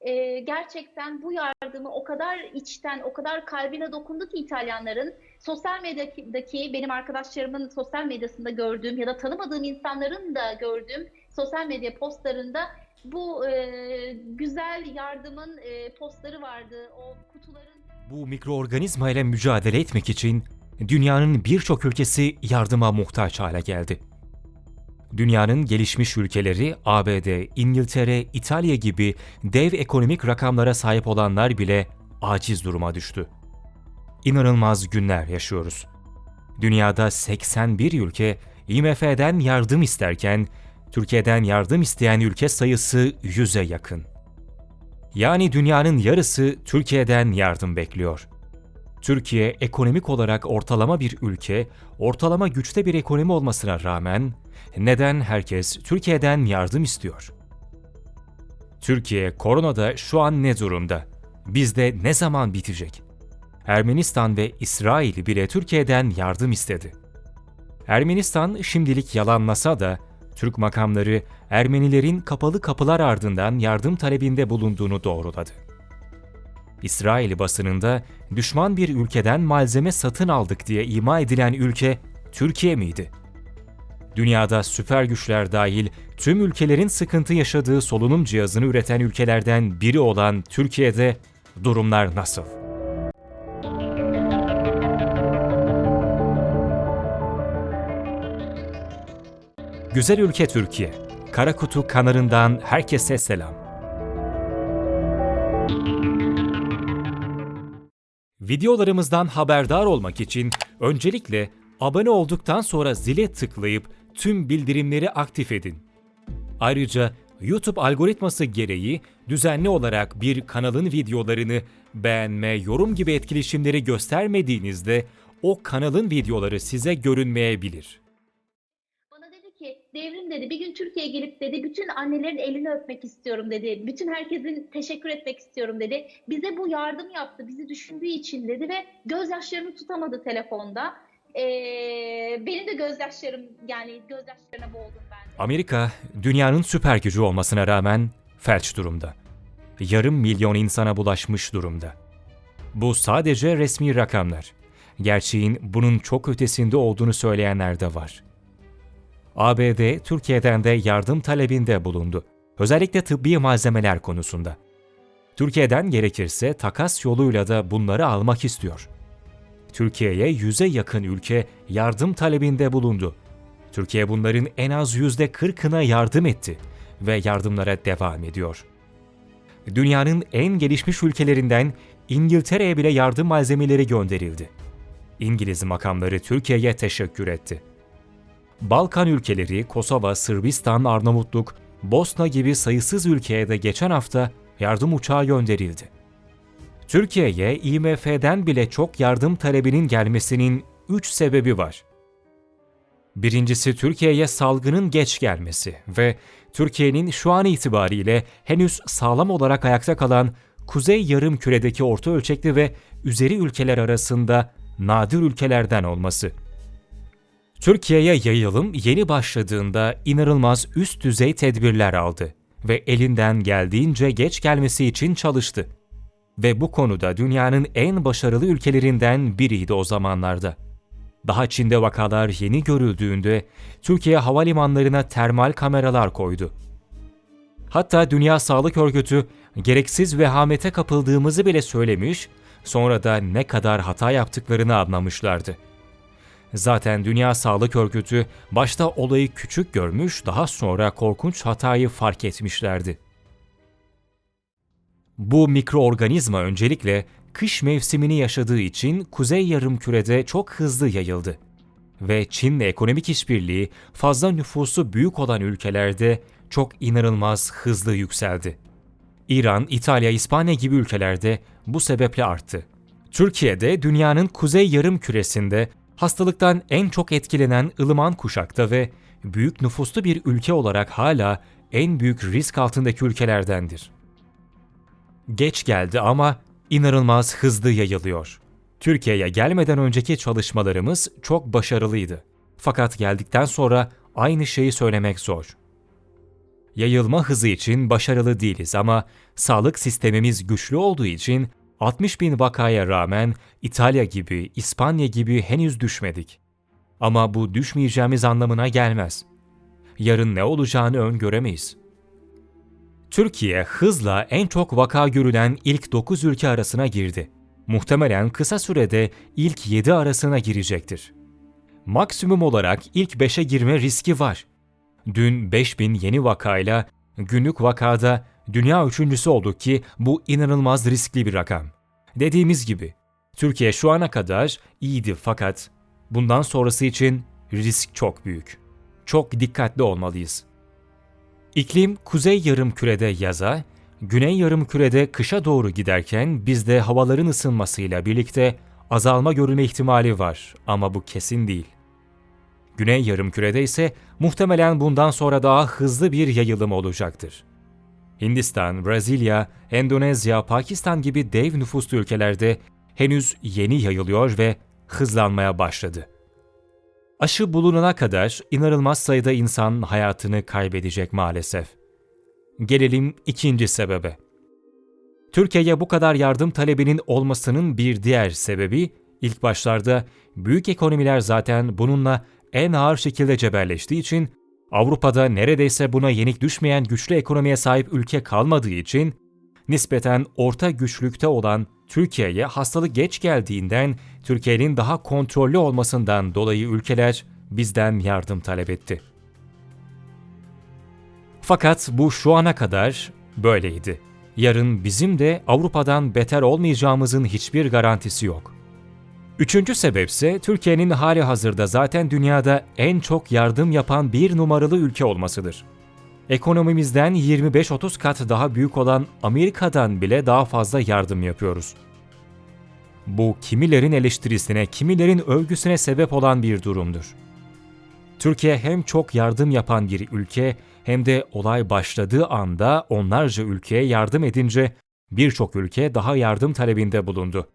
e, gerçekten bu yardımı o kadar içten, o kadar kalbine dokundu ki İtalyanların. Sosyal medyadaki benim arkadaşlarımın sosyal medyasında gördüğüm ya da tanımadığım insanların da gördüğüm sosyal medya postlarında bu e, güzel yardımın e, postları vardı. O kutuların Bu mikroorganizma ile mücadele etmek için dünyanın birçok ülkesi yardıma muhtaç hale geldi. Dünyanın gelişmiş ülkeleri ABD, İngiltere, İtalya gibi dev ekonomik rakamlara sahip olanlar bile aciz duruma düştü. İnanılmaz günler yaşıyoruz. Dünyada 81 ülke IMF'den yardım isterken Türkiye'den yardım isteyen ülke sayısı 100'e yakın. Yani dünyanın yarısı Türkiye'den yardım bekliyor. Türkiye ekonomik olarak ortalama bir ülke, ortalama güçte bir ekonomi olmasına rağmen neden herkes Türkiye'den yardım istiyor? Türkiye koronada şu an ne durumda? Bizde ne zaman bitecek? Ermenistan ve İsrail bile Türkiye'den yardım istedi. Ermenistan şimdilik yalanlasa da Türk makamları Ermenilerin kapalı kapılar ardından yardım talebinde bulunduğunu doğruladı. İsrail basınında düşman bir ülkeden malzeme satın aldık diye ima edilen ülke Türkiye miydi? Dünyada süper güçler dahil tüm ülkelerin sıkıntı yaşadığı solunum cihazını üreten ülkelerden biri olan Türkiye'de durumlar nasıl? Güzel ülke Türkiye. Karakutu kanarından herkese selam. Videolarımızdan haberdar olmak için öncelikle abone olduktan sonra zile tıklayıp tüm bildirimleri aktif edin. Ayrıca YouTube algoritması gereği düzenli olarak bir kanalın videolarını beğenme, yorum gibi etkileşimleri göstermediğinizde o kanalın videoları size görünmeyebilir. Devrim dedi bir gün Türkiye'ye gelip dedi bütün annelerin elini öpmek istiyorum dedi. Bütün herkesin teşekkür etmek istiyorum dedi. Bize bu yardım yaptı bizi düşündüğü için dedi ve gözyaşlarını tutamadı telefonda. Ee, benim de gözyaşlarım yani gözyaşlarına boğuldum ben de. Amerika, dünyanın süper gücü olmasına rağmen felç durumda. Yarım milyon insana bulaşmış durumda. Bu sadece resmi rakamlar. Gerçeğin bunun çok ötesinde olduğunu söyleyenler de var. ABD, Türkiye'den de yardım talebinde bulundu. Özellikle tıbbi malzemeler konusunda. Türkiye'den gerekirse takas yoluyla da bunları almak istiyor. Türkiye'ye yüze yakın ülke yardım talebinde bulundu. Türkiye bunların en az yüzde kırkına yardım etti ve yardımlara devam ediyor. Dünyanın en gelişmiş ülkelerinden İngiltere'ye bile yardım malzemeleri gönderildi. İngiliz makamları Türkiye'ye teşekkür etti. Balkan ülkeleri, Kosova, Sırbistan, Arnavutluk, Bosna gibi sayısız ülkeye de geçen hafta yardım uçağı gönderildi. Türkiye'ye IMF'den bile çok yardım talebinin gelmesinin üç sebebi var. Birincisi Türkiye'ye salgının geç gelmesi ve Türkiye'nin şu an itibariyle henüz sağlam olarak ayakta kalan Kuzey Yarımküre'deki orta ölçekli ve üzeri ülkeler arasında nadir ülkelerden olması. Türkiye'ye yayılım yeni başladığında inanılmaz üst düzey tedbirler aldı ve elinden geldiğince geç gelmesi için çalıştı. Ve bu konuda dünyanın en başarılı ülkelerinden biriydi o zamanlarda. Daha Çin'de vakalar yeni görüldüğünde Türkiye havalimanlarına termal kameralar koydu. Hatta Dünya Sağlık Örgütü gereksiz vehamete kapıldığımızı bile söylemiş, sonra da ne kadar hata yaptıklarını anlamışlardı. Zaten Dünya Sağlık Örgütü başta olayı küçük görmüş, daha sonra korkunç hatayı fark etmişlerdi. Bu mikroorganizma öncelikle kış mevsimini yaşadığı için Kuzey Yarımküre'de çok hızlı yayıldı. Ve Çin'le ekonomik işbirliği fazla nüfusu büyük olan ülkelerde çok inanılmaz hızlı yükseldi. İran, İtalya, İspanya gibi ülkelerde bu sebeple arttı. Türkiye'de dünyanın kuzey yarım küresinde hastalıktan en çok etkilenen ılıman kuşakta ve büyük nüfuslu bir ülke olarak hala en büyük risk altındaki ülkelerdendir. Geç geldi ama inanılmaz hızlı yayılıyor. Türkiye'ye gelmeden önceki çalışmalarımız çok başarılıydı. Fakat geldikten sonra aynı şeyi söylemek zor. Yayılma hızı için başarılı değiliz ama sağlık sistemimiz güçlü olduğu için 60 bin vakaya rağmen İtalya gibi, İspanya gibi henüz düşmedik. Ama bu düşmeyeceğimiz anlamına gelmez. Yarın ne olacağını öngöremeyiz. Türkiye hızla en çok vaka görülen ilk 9 ülke arasına girdi. Muhtemelen kısa sürede ilk 7 arasına girecektir. Maksimum olarak ilk 5'e girme riski var. Dün 5000 yeni vakayla günlük vakada dünya üçüncüsü olduk ki bu inanılmaz riskli bir rakam. Dediğimiz gibi Türkiye şu ana kadar iyiydi fakat bundan sonrası için risk çok büyük. Çok dikkatli olmalıyız. İklim kuzey yarım kürede yaza, güney yarım kürede kışa doğru giderken bizde havaların ısınmasıyla birlikte azalma görülme ihtimali var ama bu kesin değil. Güney yarımkürede ise muhtemelen bundan sonra daha hızlı bir yayılım olacaktır. Hindistan, Brezilya, Endonezya, Pakistan gibi dev nüfuslu ülkelerde henüz yeni yayılıyor ve hızlanmaya başladı. Aşı bulunana kadar inanılmaz sayıda insan hayatını kaybedecek maalesef. Gelelim ikinci sebebe. Türkiye'ye bu kadar yardım talebinin olmasının bir diğer sebebi, ilk başlarda büyük ekonomiler zaten bununla en ağır şekilde cebelleştiği için, Avrupa'da neredeyse buna yenik düşmeyen güçlü ekonomiye sahip ülke kalmadığı için, nispeten orta güçlükte olan Türkiye'ye hastalık geç geldiğinden Türkiye'nin daha kontrollü olmasından dolayı ülkeler bizden yardım talep etti. Fakat bu şu ana kadar böyleydi. Yarın bizim de Avrupa'dan beter olmayacağımızın hiçbir garantisi yok. Üçüncü sebepse Türkiye'nin hali hazırda zaten dünyada en çok yardım yapan bir numaralı ülke olmasıdır. Ekonomimizden 25-30 kat daha büyük olan Amerika'dan bile daha fazla yardım yapıyoruz. Bu kimilerin eleştirisine, kimilerin övgüsüne sebep olan bir durumdur. Türkiye hem çok yardım yapan bir ülke hem de olay başladığı anda onlarca ülkeye yardım edince birçok ülke daha yardım talebinde bulundu.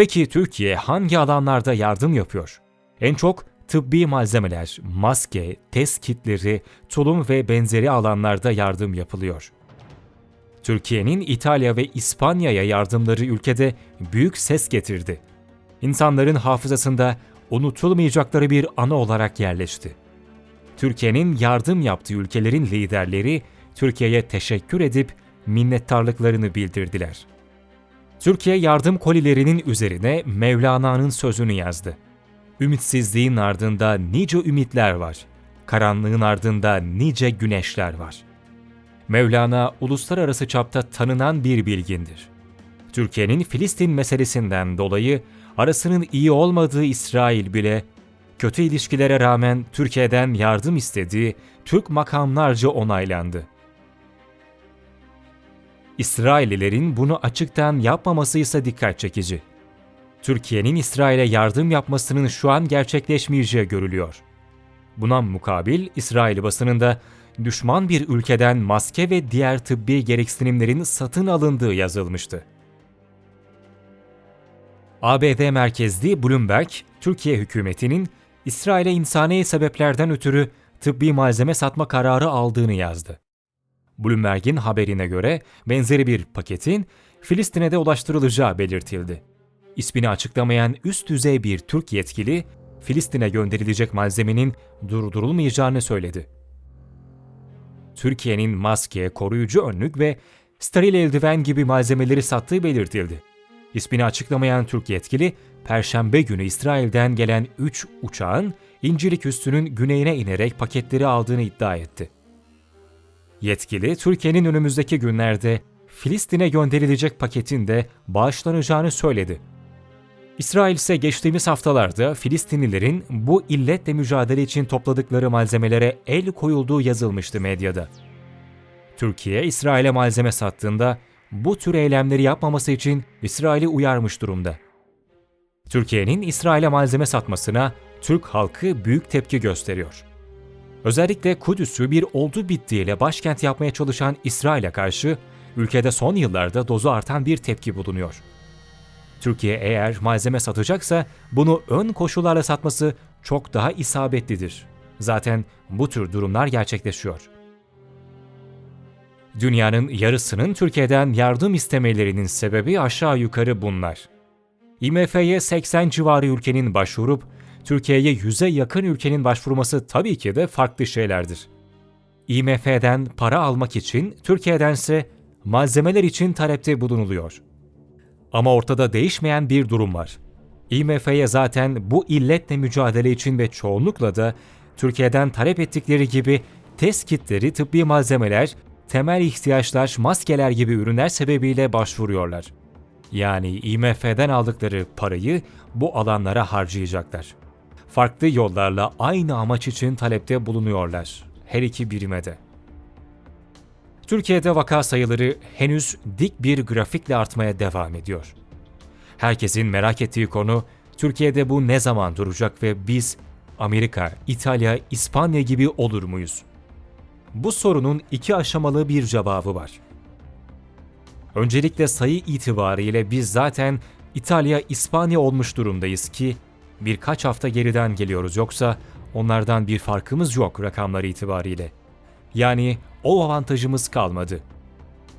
Peki Türkiye hangi alanlarda yardım yapıyor? En çok tıbbi malzemeler, maske, test kitleri, tulum ve benzeri alanlarda yardım yapılıyor. Türkiye'nin İtalya ve İspanya'ya yardımları ülkede büyük ses getirdi. İnsanların hafızasında unutulmayacakları bir anı olarak yerleşti. Türkiye'nin yardım yaptığı ülkelerin liderleri Türkiye'ye teşekkür edip minnettarlıklarını bildirdiler. Türkiye yardım kolilerinin üzerine Mevlana'nın sözünü yazdı. Ümitsizliğin ardında nice ümitler var. Karanlığın ardında nice güneşler var. Mevlana uluslararası çapta tanınan bir bilgindir. Türkiye'nin Filistin meselesinden dolayı arasının iyi olmadığı İsrail bile kötü ilişkilere rağmen Türkiye'den yardım istediği Türk makamlarca onaylandı. İsraillilerin bunu açıktan yapmaması ise dikkat çekici. Türkiye'nin İsrail'e yardım yapmasının şu an gerçekleşmeyeceği görülüyor. Buna mukabil İsrail basınında düşman bir ülkeden maske ve diğer tıbbi gereksinimlerin satın alındığı yazılmıştı. ABD merkezli Bloomberg, Türkiye hükümetinin İsrail'e insani sebeplerden ötürü tıbbi malzeme satma kararı aldığını yazdı. Bloomberg'in haberine göre benzeri bir paketin Filistin'e de ulaştırılacağı belirtildi. İsmini açıklamayan üst düzey bir Türk yetkili, Filistin'e gönderilecek malzemenin durdurulmayacağını söyledi. Türkiye'nin maske, koruyucu önlük ve steril eldiven gibi malzemeleri sattığı belirtildi. İsmini açıklamayan Türk yetkili, Perşembe günü İsrail'den gelen 3 uçağın İncilik üstünün güneyine inerek paketleri aldığını iddia etti. Yetkili, Türkiye'nin önümüzdeki günlerde Filistin'e gönderilecek paketin de bağışlanacağını söyledi. İsrail ise geçtiğimiz haftalarda Filistinlilerin bu illetle mücadele için topladıkları malzemelere el koyulduğu yazılmıştı medyada. Türkiye, İsrail'e malzeme sattığında bu tür eylemleri yapmaması için İsrail'i uyarmış durumda. Türkiye'nin İsrail'e malzeme satmasına Türk halkı büyük tepki gösteriyor. Özellikle Kudüs'ü bir oldu bittiyle başkent yapmaya çalışan İsrail'e karşı ülkede son yıllarda dozu artan bir tepki bulunuyor. Türkiye eğer malzeme satacaksa bunu ön koşullarla satması çok daha isabetlidir. Zaten bu tür durumlar gerçekleşiyor. Dünyanın yarısının Türkiye'den yardım istemelerinin sebebi aşağı yukarı bunlar. IMF'ye 80 civarı ülkenin başvurup Türkiye'ye 100'e yakın ülkenin başvurması tabii ki de farklı şeylerdir. IMF'den para almak için Türkiye'dense malzemeler için talepte bulunuluyor. Ama ortada değişmeyen bir durum var. IMF'ye zaten bu illetle mücadele için ve çoğunlukla da Türkiye'den talep ettikleri gibi test kitleri, tıbbi malzemeler, temel ihtiyaçlar, maskeler gibi ürünler sebebiyle başvuruyorlar. Yani IMF'den aldıkları parayı bu alanlara harcayacaklar. Farklı yollarla aynı amaç için talepte bulunuyorlar. Her iki birime de. Türkiye'de vaka sayıları henüz dik bir grafikle artmaya devam ediyor. Herkesin merak ettiği konu Türkiye'de bu ne zaman duracak ve biz Amerika, İtalya, İspanya gibi olur muyuz? Bu sorunun iki aşamalı bir cevabı var. Öncelikle sayı itibariyle biz zaten İtalya, İspanya olmuş durumdayız ki birkaç hafta geriden geliyoruz yoksa onlardan bir farkımız yok rakamlar itibariyle. Yani o avantajımız kalmadı.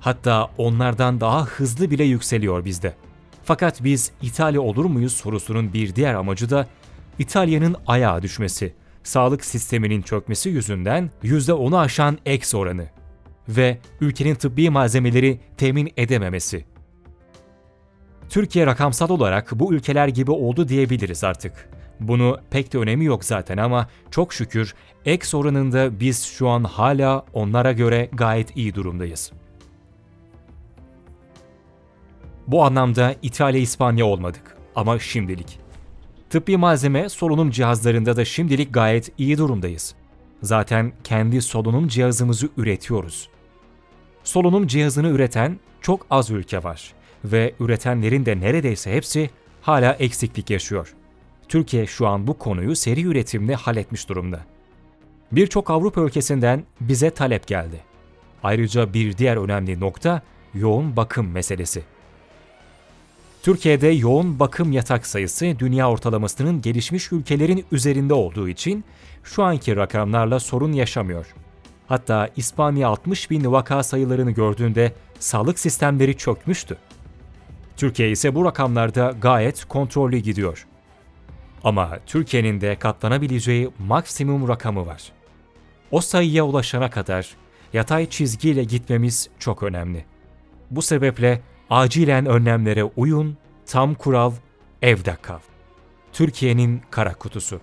Hatta onlardan daha hızlı bile yükseliyor bizde. Fakat biz İtalya olur muyuz sorusunun bir diğer amacı da İtalya'nın ayağa düşmesi, sağlık sisteminin çökmesi yüzünden %10'u aşan eks oranı ve ülkenin tıbbi malzemeleri temin edememesi. Türkiye rakamsal olarak bu ülkeler gibi oldu diyebiliriz artık. Bunu pek de önemi yok zaten ama çok şükür eks oranında biz şu an hala onlara göre gayet iyi durumdayız. Bu anlamda İtalya, İspanya olmadık ama şimdilik. Tıbbi malzeme solunum cihazlarında da şimdilik gayet iyi durumdayız. Zaten kendi solunum cihazımızı üretiyoruz. Solunum cihazını üreten çok az ülke var ve üretenlerin de neredeyse hepsi hala eksiklik yaşıyor. Türkiye şu an bu konuyu seri üretimle halletmiş durumda. Birçok Avrupa ülkesinden bize talep geldi. Ayrıca bir diğer önemli nokta yoğun bakım meselesi. Türkiye'de yoğun bakım yatak sayısı dünya ortalamasının gelişmiş ülkelerin üzerinde olduğu için şu anki rakamlarla sorun yaşamıyor. Hatta İspanya 60 bin vaka sayılarını gördüğünde sağlık sistemleri çökmüştü. Türkiye ise bu rakamlarda gayet kontrollü gidiyor. Ama Türkiye'nin de katlanabileceği maksimum rakamı var. O sayıya ulaşana kadar yatay çizgiyle gitmemiz çok önemli. Bu sebeple acilen önlemlere uyun, tam kural, evde kal. Türkiye'nin kara kutusu.